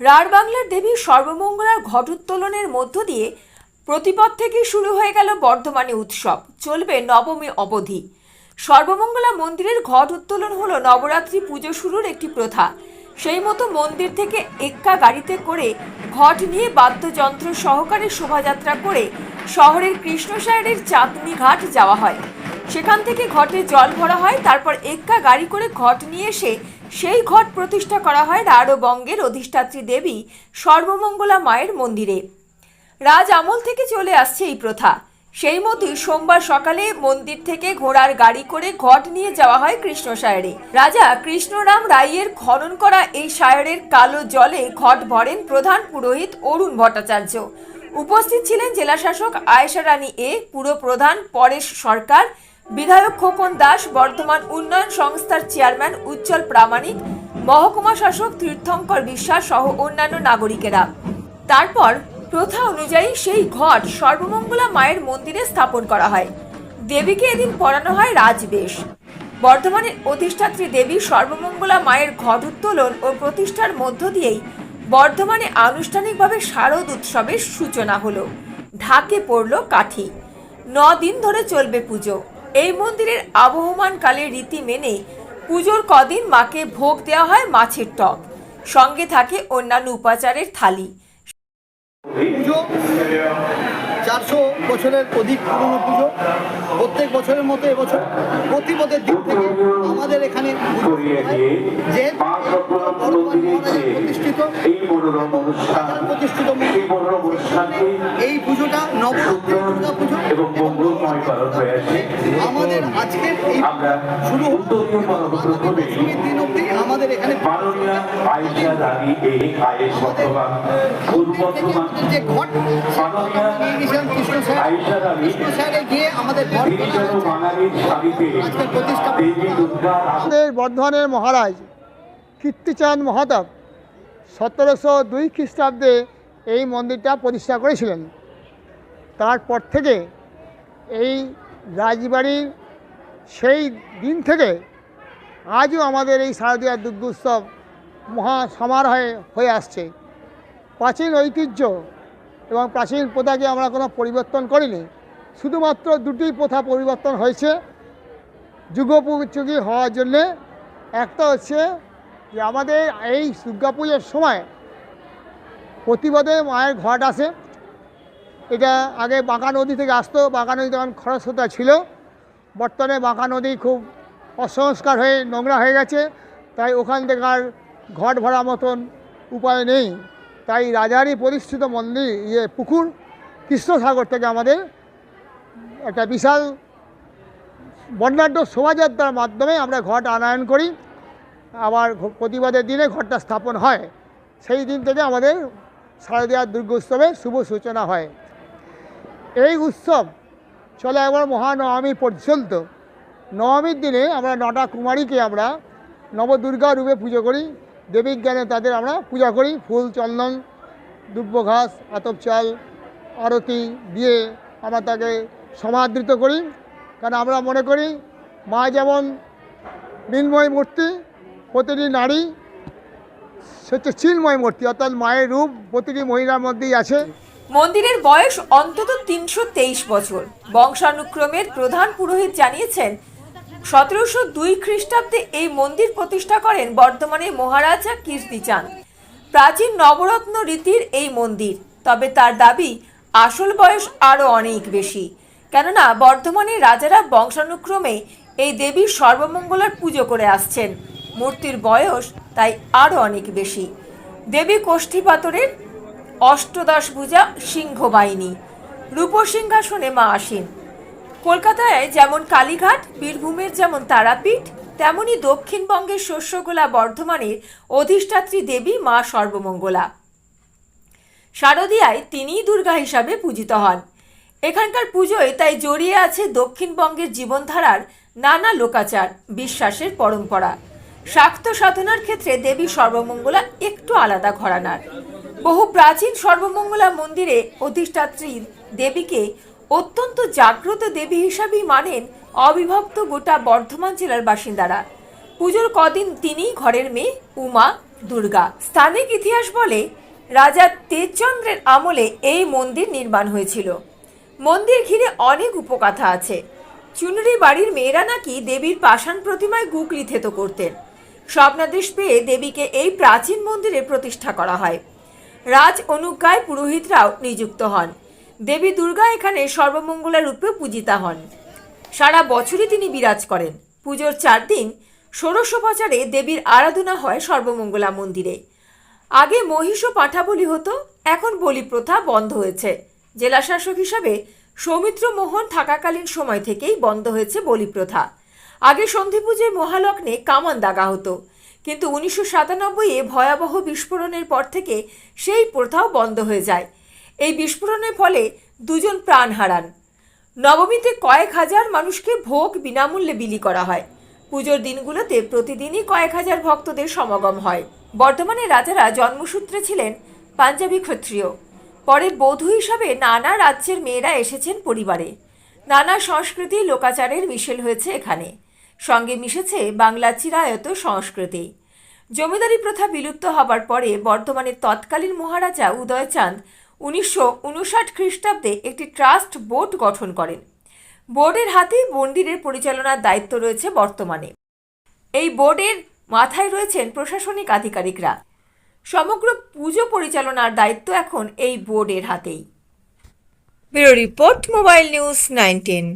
রাঢ় দেবী সর্বমঙ্গলার ঘটোত্তোলনের মধ্য দিয়ে প্রতিপদ থেকে শুরু হয়ে গেল বর্ধমানে উৎসব। চলবে নবমী অবধি। সর্বমঙ্গলা মন্দিরের ঘট উত্তোলন হলো নবরাত্রি পুজো শুরুর একটি প্রথা। সেই মতো মন্দির থেকে এক্কা গাড়িতে করে ঘট নিয়ে বাদ্যযন্ত্র সহকারে শোভাযাত্রা করে শহরের কৃষ্ণসাগরের চাঁদনি ঘাট যাওয়া হয়। সেখান থেকে ঘটে জল ভরা হয়, তারপর এক্কা গাড়ি করে ঘট নিয়ে এসে সেই ঘট প্রতিষ্ঠা করা হয় রাঢ়বঙ্গের অধিষ্ঠাত্রী দেবী সর্বমঙ্গলা মায়ের মন্দিরে। রাজ আমল থেকে চলে আসছে এই প্রথা। সেই মতোই সোমবার সকালে মন্দির থেকে ঘোড়ার গাড়ি করে ঘট নিয়ে যাওয়া হয় কৃষ্ণসায়রে রাজা কৃষ্ণরাম রায়ের খনন করা এই সায়রের কালো জলে ঘট ভরেন প্রধান পুরোহিত অরুণ ভট্টাচার্য। উপস্থিত ছিলেন জেলাশাসক আয়েশা রানী এ পুরো প্রধান পরেশ সরকার বিধায়ক খোকন দাস, বর্ধমান উন্নয়ন সংস্থার চেয়ারম্যান উজ্জ্বল প্রামাণিক, মহকুমা শাসক তীর্থঙ্কর বিশ্বাস সহ অন্যান্য নাগরিকেরা। তারপর প্রথা অনুযায়ী সেই ঘট সর্বমঙ্গলা মায়ের মন্দিরে স্থাপন করা হয়। দেবীকে এদিন পড়ানো হয় রাজবেশ। বর্ধমানের অধিষ্ঠাত্রী দেবী সর্বমঙ্গলা মায়ের ঘট উত্তোলন ও প্রতিষ্ঠার মধ্য দিয়েই বর্ধমানে আনুষ্ঠানিকভাবে শারদ উৎসবের সূচনা হলো। ঢাকে পড়ল কাঠি। ন দিন ধরে চলবে পুজো। এই মন্দিরের আবহমান কালের রীতি মেনে পুজোর কদিন মাকে ভোগ দেওয়া হয় মাছের টক। সঙ্গে থাকে অন্যান্য উপাচারের থালি। পুজো চারশো বছরের অধিক পুরনো পুজো। প্রত্যেক বছরের মতো এবছর প্রতিপদের দিক থেকে আমাদের এখানে যেহেতু প্রতিষ্ঠিত এই প্রতিষ্ঠিত এই এই পুজোটা নবরাত্রি দুর্গা পুজো এবং মঙ্গলময় আমাদের আজকের আমরা শুরু হলো উদ্যোগী মনোরথভাবে দশমীর দিন অবধি আমাদের এখানে মাননীয় আয়েশা রানী এই আয়েশ বর্তমান পূর্ব বর্ধমান যে ঘট মাননীয় কৃষ্ণ স্যার। আয়েশা রানী গিয়ে আমাদের ঘট তিনি যেন বাঙালির স্বামীতে দেবী দুর্গার আমাদের বর্ধমানের মহারাজ কীর্তিচাঁদ মহাতাব সতেরোশো দুই খ্রিস্টাব্দে এই মন্দিরটা প্রতিষ্ঠা করেছিলেন। তারপর থেকে এই রাজবাড়ির সেই দিন থেকে আজও আমাদের এই শারদীয়া দুর্গোৎসব মহা সমারোহে হয়ে আসছে। প্রাচীন ঐতিহ্য এবং প্রাচীন প্রথাকে আমরা কোনো পরিবর্তন করিনি। শুধুমাত্র দুটি প্রথা পরিবর্তন হয়েছে, যুগোপযোগী হওয়ার জন্যে। একটা হচ্ছে যে আমাদের এই দুর্গা পুজোর সময় প্রতিবাদে মায়ের ঘট আসে। এটা আগে বাঁকা নদী থেকে আসতো, বাঁকা নদী তখন খরস্রোতা ছিল। বর্তমানে বাঁকা নদী খুব অসংস্কার হয়ে নোংরা হয়ে গেছে, তাই ওখান থেকে আর ঘট ভরা মতন উপায় নেই। তাই রাজারই প্রতিষ্ঠিত মন্দির ইয়ে পুকুর, কৃষ্ণসাগর থেকে আমাদের একটা বিশাল বর্ণাঢ্য শোভাযাত্রার মাধ্যমে আমরা ঘট আনয়ন করি। আবার প্রতিবাদের দিনে ঘরটা স্থাপন হয়। সেই দিন থেকে আমাদের শারদীয়া দুর্গোৎসবের শুভ সূচনা হয়। এই উৎসব চলে একবার মহানবমী পর্যন্ত। নবমীর দিনে আমরা নটা কুমারীকে আমরা নবদুর্গা রূপে পুজো করি। দেবীর জ্ঞানে তাদের আমরা পূজা করি। ফুল, চন্দন দুব্য ঘাস, আতপ চাল, আরতি দিয়ে আমরা তাকে সমাদৃত করি। কারণ আমরা মনে করি, মা যেমন মৃন্ময় মূর্তি, প্রতিটি নারী সে হচ্ছে চিন্ময় মূর্তি, অর্থাৎ মায়ের রূপ প্রতিটি মহিলার মধ্যেই আছে। মন্দিরের বয়স অন্তত তিনশো তেইশ বছর। বংশানুক্রমের প্রধান পুরোহিত জানিয়েছেন, সতেরোশো দুই খ্রিস্টাব্দে এই মন্দির প্রতিষ্ঠা করেন বর্ধমানের মহারাজা কীর্তিচাঁদ প্রাচীন নবরত্ন রীতির এই মন্দির, তবে তার দাবি আসল বয়স আরও অনেক বেশি। কেননা বর্ধমানের রাজারা বংশানুক্রমে এই দেবীর সর্বমঙ্গলার পুজো করে আসছেন। মূর্তির বয়স তাই আরও অনেক বেশি। দেবী কোষ্ঠী পাথরের অষ্টদশ ভুজা সিংহ বাহিনী। রূপসিংহাসনে মা আসেন। কলকাতায় যেমন কালীঘাট, বীরভূমের যেমন তারাপীঠ, তেমনি দক্ষিণবঙ্গের শস্যগোলা বর্ধমানের অধিষ্ঠাত্রী দেবী মা সর্বমঙ্গলা। শারদীয়ায় তিনিই দুর্গা হিসাবে পূজিত হন। এখানকার পুজোয় তাই জড়িয়ে আছে দক্ষিণবঙ্গের জীবনধারার নানা লোকাচার, বিশ্বাসের পরম্পরা। শাক্ত সাধনার ক্ষেত্রে দেবী সর্বমঙ্গলা একটু আলাদা ঘরানার। বহু প্রাচীন সর্বমঙ্গলা মন্দিরে অধিষ্ঠাত্রী দেবীকে অত্যন্ত জাগ্রত দেবী হিসাবেই মানেন অবিভক্ত গোটা বর্ধমান জেলার বাসিন্দারা। পুজোর কদিন তিনিই ঘরের মেয়ে উমা, দুর্গা। স্থানিক ইতিহাস বলে রাজা তেজচন্দ্রের আমলে এই মন্দির নির্মাণ হয়েছিল। মন্দির ঘিরে অনেক উপকথা আছে। চুনরি বাড়ির মেয়েরা নাকি দেবীর পাষাণ প্রতিমায় গুগলি থেতো করতেন। স্বপ্নাদেশ পেয়ে দেবীকে এই প্রাচীন মন্দিরে প্রতিষ্ঠা করা হয়। রাজ অনুজ্ঞায় পুরোহিতরাও নিযুক্ত হন। দেবী দুর্গা এখানে সর্বমঙ্গলা রূপে পূজিতা হন। সারা বছরই তিনি বিরাজ করেন। পুজোর চার দিন ষোড়শোপচারে দেবীর আরাধনা হয় সর্বমঙ্গলা মন্দিরে। আগে মহিষ ও পাঁঠা বলি হতো, এখন বলি প্রথা বন্ধ হয়েছে। জেলা শাসক হিসাবে সৌমিত্র মোহন থাকাকালীন সময় থেকেই বন্ধ হয়েছে বলি প্রথা। আগে সন্ধি পুজোর মহালগ্নে কামান দাগা হতো। কিন্তু উনিশশো সাতানব্বইয়ে ভয়াবহ বিস্ফোরণের পর থেকে সেই প্রথাও বন্ধ হয়ে যায়। এই বিস্ফোরণের ফলে দুজন প্রাণ হারান। নবমীতে কয়েক হাজার মানুষকে ভোগ বিনামূল্যে বিলি করা হয়। পুজোর দিনগুলোতে প্রতিদিনই কয়েক হাজার ভক্তদের সমাগম হয়। বর্তমানে রাজারা জন্মসূত্রে ছিলেন পাঞ্জাবি ক্ষত্রিয়। পরে বধূ হিসাবে নানা রাজ্যের মেয়েরা এসেছেন পরিবারে। নানা সংস্কৃতি লোকাচারের মিশেল হয়েছে এখানে। সঙ্গে মিশেছে বাংলা চিরায়ত সংস্কৃতি। জমিদারি প্রথা বিলুপ্ত হবার পরে বর্তমানে তৎকালীন মহারাজা উদয়চাঁদ উনিশশো উনষাট খ্রিস্টাব্দে একটি ট্রাস্ট বোর্ড গঠন করেন। বোর্ডের হাতেই মন্দিরের পরিচালনার দায়িত্ব রয়েছে বর্তমানে। এই বোর্ডের মাথায় রয়েছেন প্রশাসনিক আধিকারিকরা। সমগ্র পুজো পরিচালনার দায়িত্ব এখন এই বোর্ডের হাতেই। Bureau report mobile news nineteen.